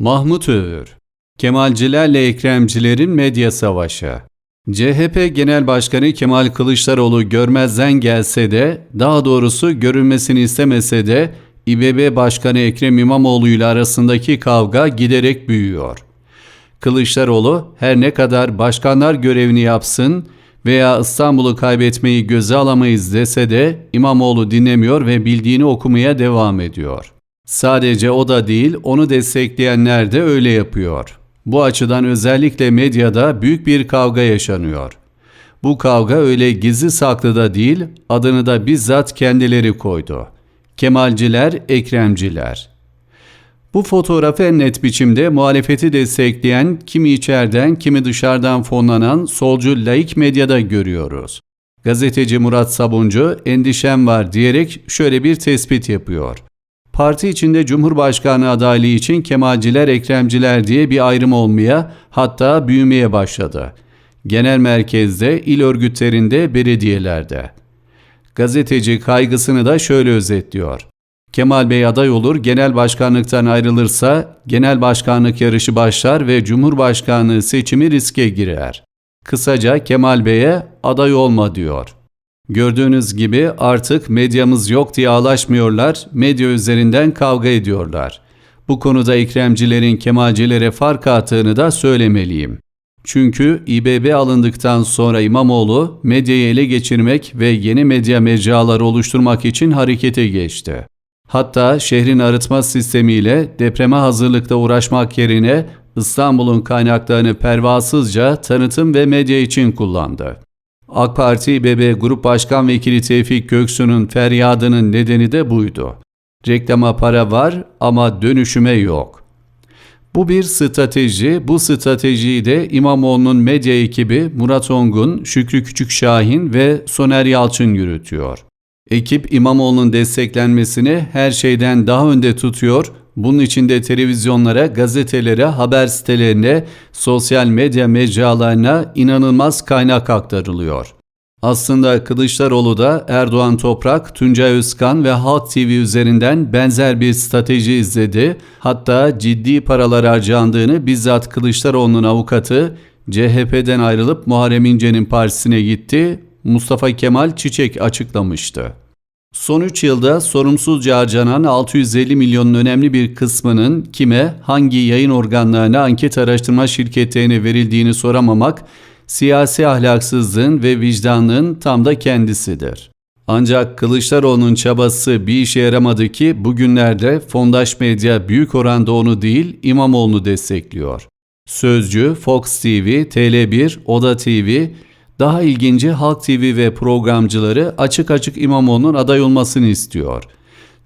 Mahmut Övür Kemalcilerle Ekremcilerin medya savaşı CHP Genel Başkanı Kemal Kılıçdaroğlu görmezden gelse de, daha doğrusu görünmesini istemese de, İBB Başkanı Ekrem İmamoğlu ile arasındaki kavga giderek büyüyor. Kılıçdaroğlu her ne kadar başkanlar görevini yapsın veya İstanbul'u kaybetmeyi göze alamayız dese de İmamoğlu dinlemiyor ve bildiğini okumaya devam ediyor. Sadece o da değil, onu destekleyenler de öyle yapıyor. Bu açıdan özellikle medyada büyük bir kavga yaşanıyor. Bu kavga öyle gizli saklı da değil, adını da bizzat kendileri koydu. Kemalciler, Ekremciler. Bu fotoğrafı en net biçimde muhalefeti destekleyen kimi içeriden kimi dışarıdan fonlanan solcu laik medyada görüyoruz. Gazeteci Murat Sabuncu endişem var diyerek şöyle bir tespit yapıyor. Parti içinde Cumhurbaşkanı adaylığı için Kemalciler, Ekremciler diye bir ayrım olmaya hatta büyümeye başladı. Genel merkezde, il örgütlerinde, belediyelerde. Gazeteci kaygısını da şöyle özetliyor. Kemal Bey aday olur, genel başkanlıktan ayrılırsa genel başkanlık yarışı başlar ve cumhurbaşkanlığı seçimi riske girer. Kısaca Kemal Bey'e aday olma diyor. Gördüğünüz gibi artık medyamız yok diye ağlaşmıyorlar, medya üzerinden kavga ediyorlar. Bu konuda Ekremcilerin Kemalcilere fark attığını da söylemeliyim. Çünkü İBB alındıktan sonra İmamoğlu medyayı ele geçirmek ve yeni medya mecraları oluşturmak için harekete geçti. Hatta şehrin arıtma sistemiyle depreme hazırlıkta uğraşmak yerine İstanbul'un kaynaklarını pervasızca tanıtım ve medya için kullandı. AK Parti İBB Grup Başkan Vekili Tevfik Göksu'nun feryadının nedeni de buydu. Reklama para var ama dönüşüme yok. Bu bir strateji, bu stratejiyi de İmamoğlu'nun medya ekibi Murat Ongun, Şükrü Küçükşahin ve Soner Yalçın yürütüyor. Ekip İmamoğlu'nun desteklenmesini her şeyden daha önde tutuyor. Bunun için de televizyonlara, gazetelere, haber sitelerine, sosyal medya mecralarına inanılmaz kaynak aktarılıyor. Aslında Kılıçdaroğlu da Erdoğan Toprak, Tuncay Özkan ve Halk TV üzerinden benzer bir strateji izledi. Hatta ciddi paralar harcandığını bizzat Kılıçdaroğlu'nun avukatı CHP'den ayrılıp Muharrem İnce'nin partisine gitti. Mustafa Kemal Çiçek açıklamıştı. Son 3 yılda sorumsuzca harcanan 650 milyonun önemli bir kısmının kime, hangi yayın organlarına, anket araştırma şirketlerine verildiğini soramamak, siyasi ahlaksızlığın ve vicdanlığın tam da kendisidir. Ancak Kılıçdaroğlu'nun çabası bir işe yaramadı ki bugünlerde fondaş medya büyük oranda onu değil İmamoğlu'nu destekliyor. Sözcü, Fox TV, TL1, Oda TV, daha ilginci Halk TV ve programcıları açık açık İmamoğlu'nun aday olmasını istiyor.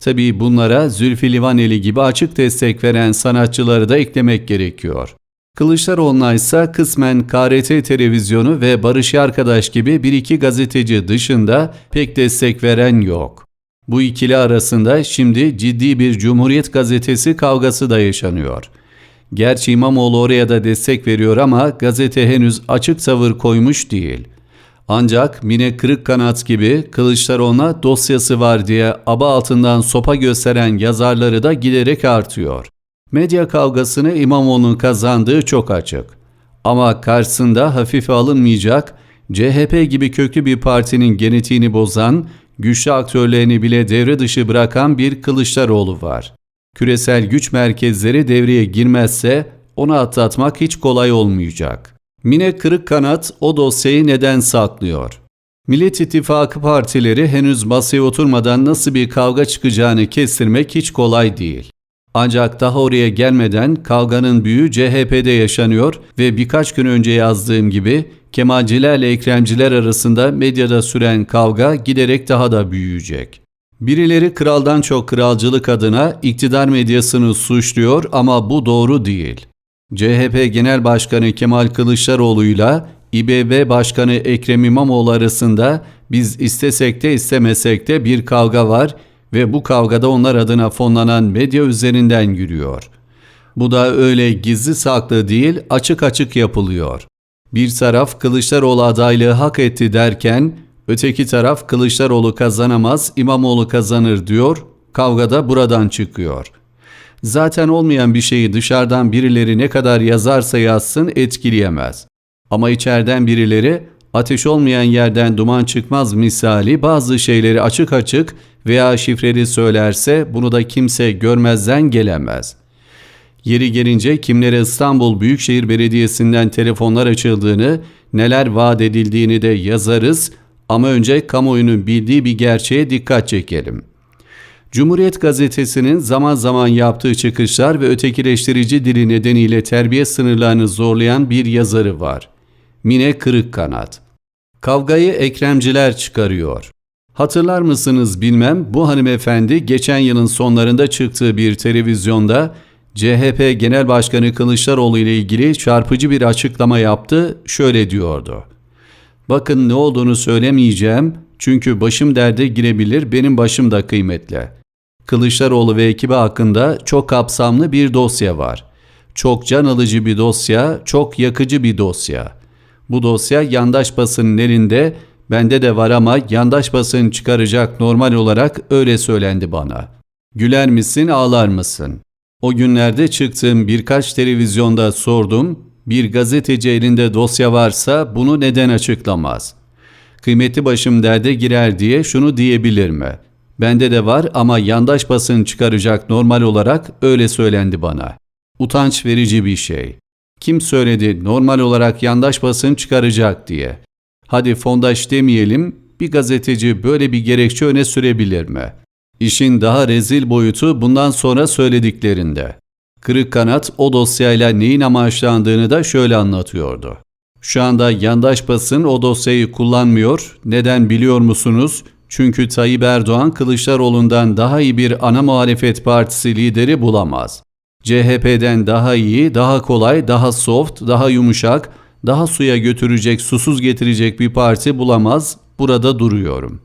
Tabii bunlara Zülfü Livaneli gibi açık destek veren sanatçıları da eklemek gerekiyor. Kılıçdaroğlu'na ise kısmen KRT televizyonu ve Barış Arkadaş gibi bir iki gazeteci dışında pek destek veren yok. Bu ikili arasında şimdi ciddi bir Cumhuriyet gazetesi kavgası da yaşanıyor.'' Gerçi İmamoğlu oraya da destek veriyor ama gazete henüz açık tavır koymuş değil. Ancak Mine Kırıkkanat gibi Kılıçdaroğlu'na dosyası var diye aba altından sopa gösteren yazarları da giderek artıyor. Medya kavgasını İmamoğlu'nun kazandığı çok açık. Ama karşısında hafife alınmayacak, CHP gibi köklü bir partinin genetiğini bozan, güçlü aktörlerini bile devre dışı bırakan bir Kılıçdaroğlu var küresel güç merkezleri devreye girmezse onu atlatmak hiç kolay olmayacak. Mine Kırık Kanat o dosyayı neden saklıyor? Millet İttifakı partileri henüz masaya oturmadan nasıl bir kavga çıkacağını kestirmek hiç kolay değil. Ancak daha oraya gelmeden kavganın büyüğü CHP'de yaşanıyor ve birkaç gün önce yazdığım gibi Kemalcilerle Ekremciler arasında medyada süren kavga giderek daha da büyüyecek. Birileri kraldan çok kralcılık adına iktidar medyasını suçluyor ama bu doğru değil. CHP Genel Başkanı Kemal Kılıçdaroğlu ile İBB Başkanı Ekrem İmamoğlu arasında biz istesek de istemesek de bir kavga var ve bu kavgada onlar adına fonlanan medya üzerinden yürüyor. Bu da öyle gizli saklı değil açık açık yapılıyor. Bir taraf Kılıçdaroğlu adaylığı hak etti derken Öteki taraf Kılıçdaroğlu kazanamaz, İmamoğlu kazanır diyor. Kavga da buradan çıkıyor. Zaten olmayan bir şeyi dışarıdan birileri ne kadar yazarsa yazsın etkileyemez. Ama içeriden birileri ateş olmayan yerden duman çıkmaz misali bazı şeyleri açık açık veya şifreli söylerse bunu da kimse görmezden gelemez. Yeri gelince kimlere İstanbul Büyükşehir Belediyesi'nden telefonlar açıldığını, neler vaat edildiğini de yazarız ama önce kamuoyunun bildiği bir gerçeğe dikkat çekelim. Cumhuriyet Gazetesi'nin zaman zaman yaptığı çıkışlar ve ötekileştirici dili nedeniyle terbiye sınırlarını zorlayan bir yazarı var. Mine Kırıkkanat. Kavgayı Ekremciler çıkarıyor. Hatırlar mısınız bilmem bu hanımefendi geçen yılın sonlarında çıktığı bir televizyonda CHP Genel Başkanı Kılıçdaroğlu ile ilgili çarpıcı bir açıklama yaptı, şöyle diyordu. Bakın ne olduğunu söylemeyeceğim çünkü başım derde girebilir, benim başım da kıymetli. Kılıçdaroğlu ve ekibi hakkında çok kapsamlı bir dosya var. Çok can alıcı bir dosya, çok yakıcı bir dosya. Bu dosya yandaş basının elinde, bende de var ama yandaş basın çıkaracak normal olarak öyle söylendi bana. Güler misin, ağlar mısın? O günlerde çıktığım birkaç televizyonda sordum, bir gazeteci elinde dosya varsa bunu neden açıklamaz? Kıymeti başım derde girer diye şunu diyebilir mi? Bende de var ama yandaş basın çıkaracak normal olarak öyle söylendi bana. Utanç verici bir şey. Kim söyledi normal olarak yandaş basın çıkaracak diye? Hadi fondaş demeyelim, bir gazeteci böyle bir gerekçe öne sürebilir mi? İşin daha rezil boyutu bundan sonra söylediklerinde. Kırık Kanat o dosyayla neyin amaçlandığını da şöyle anlatıyordu. Şu anda yandaş basın o dosyayı kullanmıyor. Neden biliyor musunuz? Çünkü Tayyip Erdoğan Kılıçdaroğlu'ndan daha iyi bir ana muhalefet partisi lideri bulamaz. CHP'den daha iyi, daha kolay, daha soft, daha yumuşak, daha suya götürecek, susuz getirecek bir parti bulamaz. Burada duruyorum.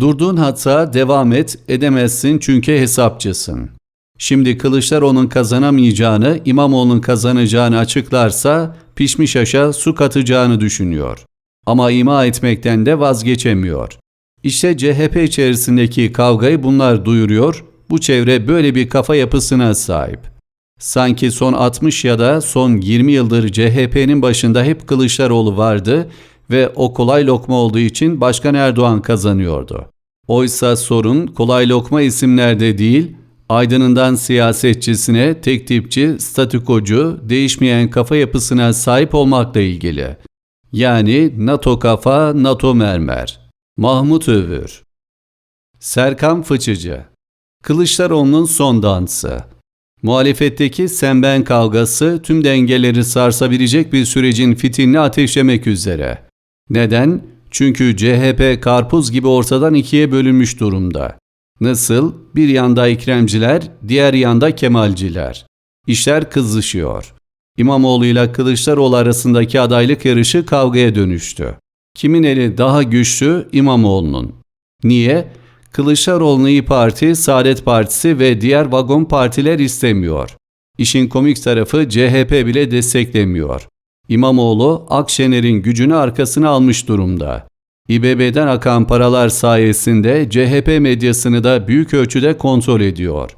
Durduğun hatta devam et, edemezsin çünkü hesapçısın. Şimdi Kılıçdaroğlu'nun kazanamayacağını, İmamoğlu'nun kazanacağını açıklarsa pişmiş aşa su katacağını düşünüyor. Ama ima etmekten de vazgeçemiyor. İşte CHP içerisindeki kavgayı bunlar duyuruyor, bu çevre böyle bir kafa yapısına sahip. Sanki son 60 ya da son 20 yıldır CHP'nin başında hep Kılıçdaroğlu vardı ve o kolay lokma olduğu için Başkan Erdoğan kazanıyordu. Oysa sorun kolay lokma isimlerde değil, aydınından siyasetçisine, tek tipçi, statükocu, değişmeyen kafa yapısına sahip olmakla ilgili. Yani NATO kafa, NATO mermer. Mahmut Övür Serkan Fıçıcı Kılıçdaroğlu'nun son dansı Muhalefetteki sen ben kavgası tüm dengeleri sarsabilecek bir sürecin fitilini ateşlemek üzere. Neden? Çünkü CHP karpuz gibi ortadan ikiye bölünmüş durumda. Nasıl? Bir yanda İkremciler, diğer yanda Kemalciler. İşler kızışıyor. İmamoğlu ile Kılıçdaroğlu arasındaki adaylık yarışı kavgaya dönüştü. Kimin eli daha güçlü? İmamoğlu'nun. Niye? Kılıçdaroğlu'nu İyi Parti, Saadet Partisi ve diğer vagon partiler istemiyor. İşin komik tarafı CHP bile desteklemiyor. İmamoğlu Akşener'in gücünü arkasına almış durumda. İBB'den akan paralar sayesinde CHP medyasını da büyük ölçüde kontrol ediyor.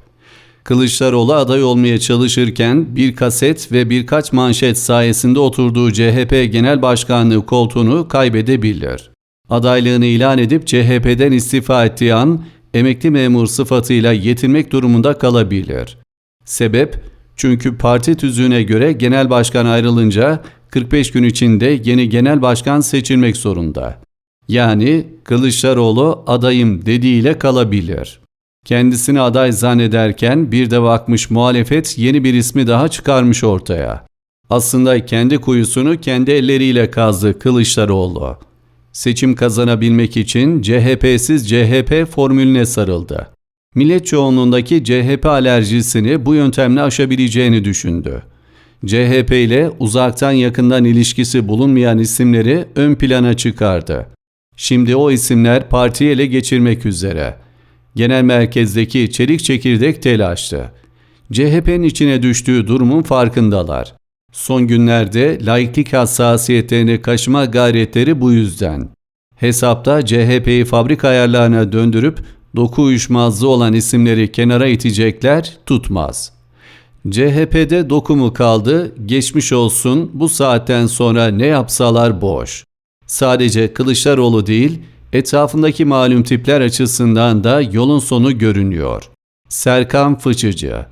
Kılıçdaroğlu aday olmaya çalışırken bir kaset ve birkaç manşet sayesinde oturduğu CHP Genel Başkanlığı koltuğunu kaybedebilir. Adaylığını ilan edip CHP'den istifa ettiği an emekli memur sıfatıyla yetinmek durumunda kalabilir. Sebep çünkü parti tüzüğüne göre genel başkan ayrılınca 45 gün içinde yeni genel başkan seçilmek zorunda. Yani Kılıçdaroğlu adayım dediğiyle kalabilir. Kendisini aday zannederken bir de bakmış muhalefet yeni bir ismi daha çıkarmış ortaya. Aslında kendi kuyusunu kendi elleriyle kazdı Kılıçdaroğlu. Seçim kazanabilmek için CHP'siz CHP formülüne sarıldı. Millet çoğunluğundaki CHP alerjisini bu yöntemle aşabileceğini düşündü. CHP ile uzaktan yakından ilişkisi bulunmayan isimleri ön plana çıkardı. Şimdi o isimler partiyi ele geçirmek üzere. Genel merkezdeki çelik çekirdek telaştı. CHP'nin içine düştüğü durumun farkındalar. Son günlerde laiklik hassasiyetlerini kaşıma gayretleri bu yüzden. Hesapta CHP'yi fabrika ayarlarına döndürüp doku uyuşmazlığı olan isimleri kenara itecekler tutmaz. CHP'de dokumu kaldı, geçmiş olsun bu saatten sonra ne yapsalar boş. Sadece Kılıçdaroğlu değil, etrafındaki malum tipler açısından da yolun sonu görünüyor. Serkan Fıçıcı